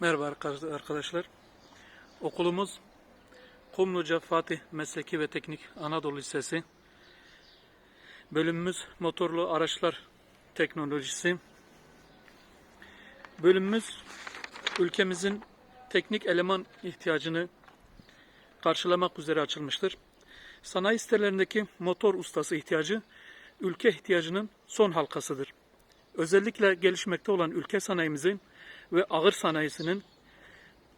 Merhaba arka- arkadaşlar. Okulumuz Kumluca Fatih Mesleki ve Teknik Anadolu Lisesi. Bölümümüz motorlu araçlar teknolojisi. Bölümümüz ülkemizin teknik eleman ihtiyacını karşılamak üzere açılmıştır. Sanayi sitelerindeki motor ustası ihtiyacı ülke ihtiyacının son halkasıdır. Özellikle gelişmekte olan ülke sanayimizin ve ağır sanayisinin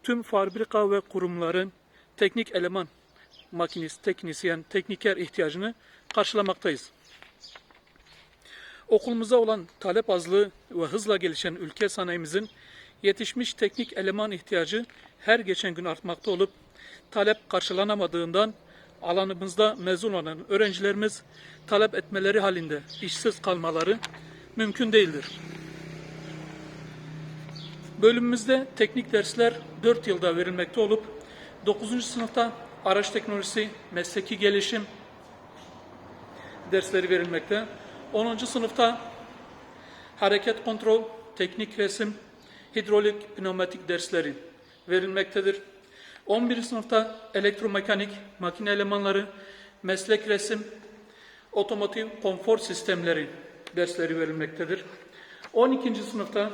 tüm fabrika ve kurumların teknik eleman, makinist, teknisyen, tekniker ihtiyacını karşılamaktayız. Okulumuza olan talep azlığı ve hızla gelişen ülke sanayimizin yetişmiş teknik eleman ihtiyacı her geçen gün artmakta olup talep karşılanamadığından alanımızda mezun olan öğrencilerimiz talep etmeleri halinde işsiz kalmaları mümkün değildir. Bölümümüzde teknik dersler 4 yılda verilmekte olup 9. sınıfta araç teknolojisi, mesleki gelişim dersleri verilmekte. 10. sınıfta hareket kontrol, teknik resim, hidrolik, pneumatik dersleri verilmektedir. 11. sınıfta elektromekanik, makine elemanları, meslek resim, otomotiv konfor sistemleri dersleri verilmektedir. 12. sınıfta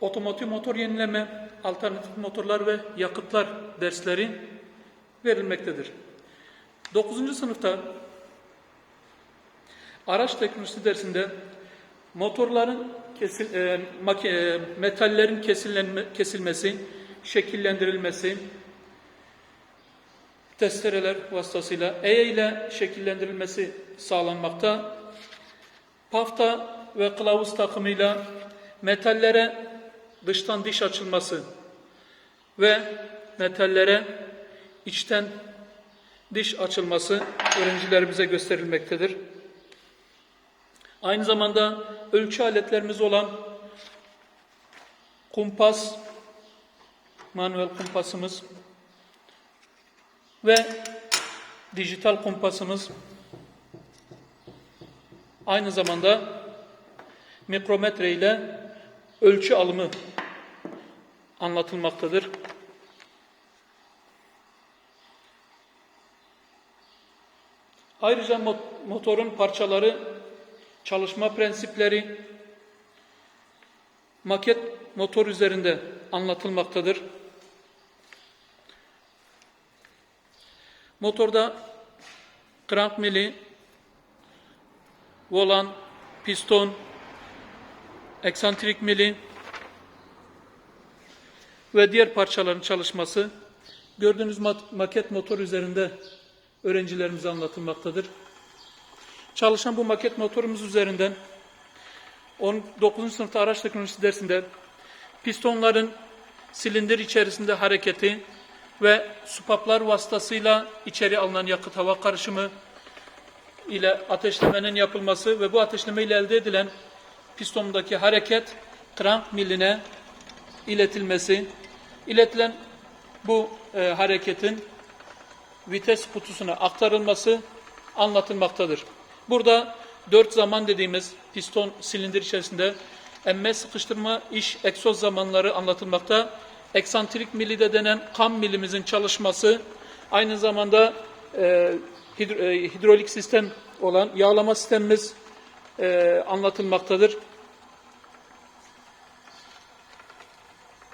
otomotiv motor yenileme, alternatif motorlar ve yakıtlar dersleri verilmektedir. 9. sınıfta araç teknolojisi dersinde motorların kesil, e, e, metallerin kesilmesi, şekillendirilmesi, testereler vasıtasıyla EYE ile şekillendirilmesi sağlanmakta. Pafta ve kılavuz takımıyla metallere dıştan diş açılması ve metallere içten diş açılması öğrencilerimize gösterilmektedir. Aynı zamanda ölçü aletlerimiz olan kumpas, manuel kumpasımız ve dijital kumpasımız aynı zamanda mikrometre ile ölçü alımı anlatılmaktadır. Ayrıca mot- motorun parçaları, çalışma prensipleri, maket motor üzerinde anlatılmaktadır. Motorda crank mili, volan, piston, eksantrik mili ve diğer parçaların çalışması gördüğünüz maket motor üzerinde öğrencilerimize anlatılmaktadır. Çalışan bu maket motorumuz üzerinden 19. sınıfta araç teknolojisi dersinde pistonların silindir içerisinde hareketi ve supaplar vasıtasıyla içeri alınan yakıt hava karışımı ile ateşlemenin yapılması ve bu ateşleme ile elde edilen pistondaki hareket crank miline iletilmesi, iletilen bu e, hareketin vites kutusuna aktarılması anlatılmaktadır. Burada dört zaman dediğimiz piston silindir içerisinde emme sıkıştırma iş egzoz zamanları anlatılmakta. Eksantrik mili de denen kam milimizin çalışması aynı zamanda e, hidro- e, hidrolik sistem olan yağlama sistemimiz e, anlatılmaktadır.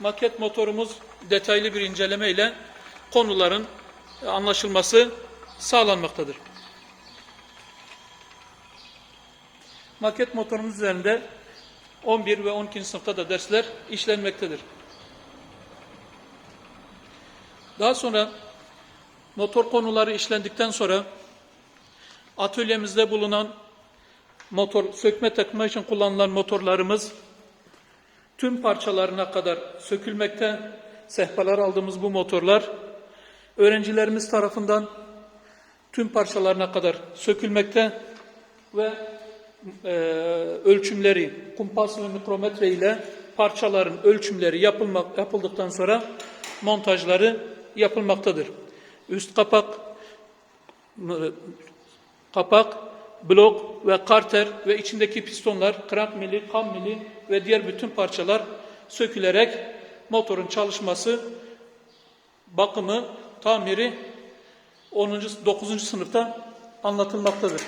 Maket motorumuz detaylı bir inceleme ile konuların anlaşılması sağlanmaktadır. Maket motorumuz üzerinde 11 ve 12. sınıfta da dersler işlenmektedir. Daha sonra motor konuları işlendikten sonra atölyemizde bulunan motor sökme takma için kullanılan motorlarımız tüm parçalarına kadar sökülmekte. Sehpalar aldığımız bu motorlar öğrencilerimiz tarafından tüm parçalarına kadar sökülmekte ve e, ölçümleri kumpas ve mikrometre ile parçaların ölçümleri yapılmak, yapıldıktan sonra montajları yapılmaktadır. Üst kapak, kapak, blok ve karter ve içindeki pistonlar, krank mili, kam mili ve diğer bütün parçalar sökülerek motorun çalışması, bakımı, tamiri 10. 9. sınıfta anlatılmaktadır.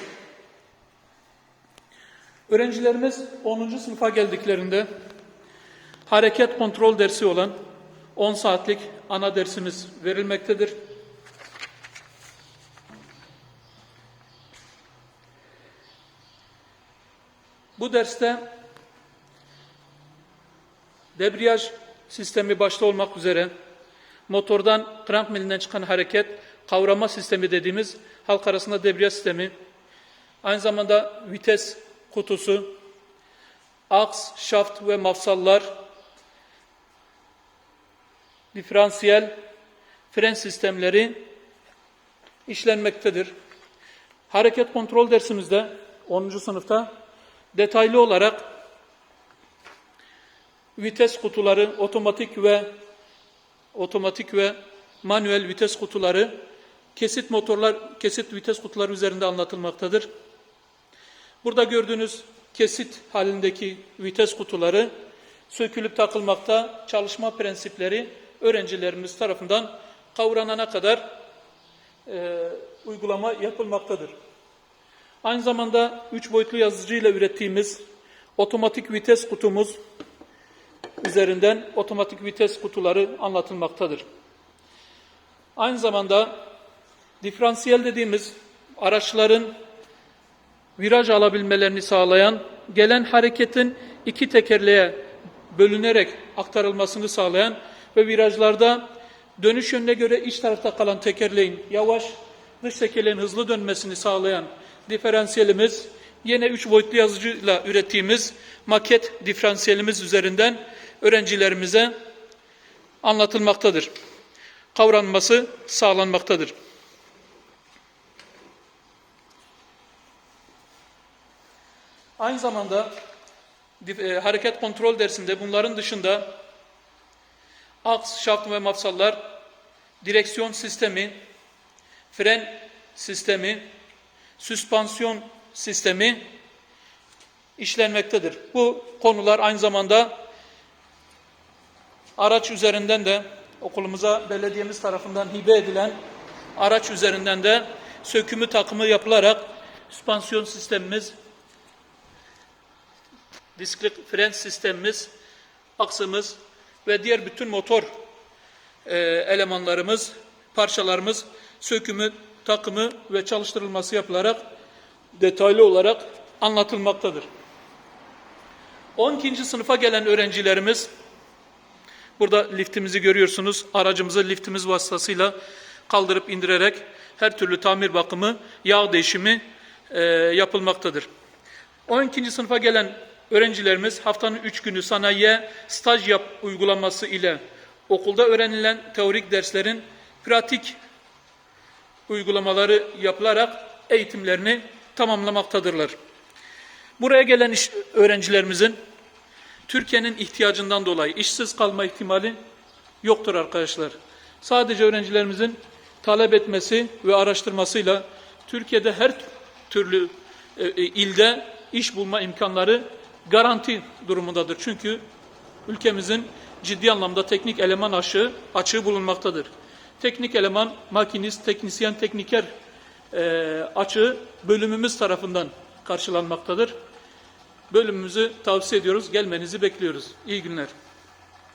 Öğrencilerimiz 10. sınıfa geldiklerinde hareket kontrol dersi olan 10 saatlik ana dersimiz verilmektedir. Bu derste debriyaj sistemi başta olmak üzere motordan krank milinden çıkan hareket kavrama sistemi dediğimiz halk arasında debriyaj sistemi, aynı zamanda vites kutusu, aks, şaft ve mafsallar, diferansiyel fren sistemleri işlenmektedir. Hareket kontrol dersimizde 10. sınıfta detaylı olarak vites kutuları, otomatik ve otomatik ve manuel vites kutuları, kesit motorlar, kesit vites kutuları üzerinde anlatılmaktadır. Burada gördüğünüz kesit halindeki vites kutuları sökülüp takılmakta, çalışma prensipleri öğrencilerimiz tarafından kavranana kadar e, uygulama yapılmaktadır. Aynı zamanda üç boyutlu yazıcıyla ürettiğimiz otomatik vites kutumuz üzerinden otomatik vites kutuları anlatılmaktadır. Aynı zamanda diferansiyel dediğimiz araçların viraj alabilmelerini sağlayan, gelen hareketin iki tekerleğe bölünerek aktarılmasını sağlayan ve virajlarda dönüş yönüne göre iç tarafta kalan tekerleğin yavaş, dış tekerleğin hızlı dönmesini sağlayan diferansiyelimiz yine üç boyutlu yazıcıyla ürettiğimiz maket diferansiyelimiz üzerinden öğrencilerimize anlatılmaktadır. Kavranması sağlanmaktadır. Aynı zamanda e, hareket kontrol dersinde bunların dışında aks, şaft ve mafsallar, direksiyon sistemi, fren sistemi, süspansiyon sistemi işlenmektedir. Bu konular aynı zamanda araç üzerinden de okulumuza belediyemiz tarafından hibe edilen araç üzerinden de sökümü takımı yapılarak süspansiyon sistemimiz, diskli fren sistemimiz, aksımız ve diğer bütün motor e, elemanlarımız, parçalarımız sökümü, takımı ve çalıştırılması yapılarak detaylı olarak anlatılmaktadır. 12. sınıfa gelen öğrencilerimiz Burada liftimizi görüyorsunuz. Aracımızı liftimiz vasıtasıyla kaldırıp indirerek her türlü tamir bakımı, yağ değişimi e, yapılmaktadır. 12. sınıfa gelen öğrencilerimiz haftanın 3 günü sanayiye staj yap uygulaması ile okulda öğrenilen teorik derslerin pratik uygulamaları yapılarak eğitimlerini tamamlamaktadırlar. Buraya gelen iş, öğrencilerimizin Türkiye'nin ihtiyacından dolayı işsiz kalma ihtimali yoktur arkadaşlar. Sadece öğrencilerimizin talep etmesi ve araştırmasıyla Türkiye'de her türlü e, e, ilde iş bulma imkanları garanti durumundadır. Çünkü ülkemizin ciddi anlamda teknik eleman açığı, açığı bulunmaktadır. Teknik eleman, makinist, teknisyen, tekniker e, açığı bölümümüz tarafından karşılanmaktadır. Bölümümüzü tavsiye ediyoruz. Gelmenizi bekliyoruz. İyi günler.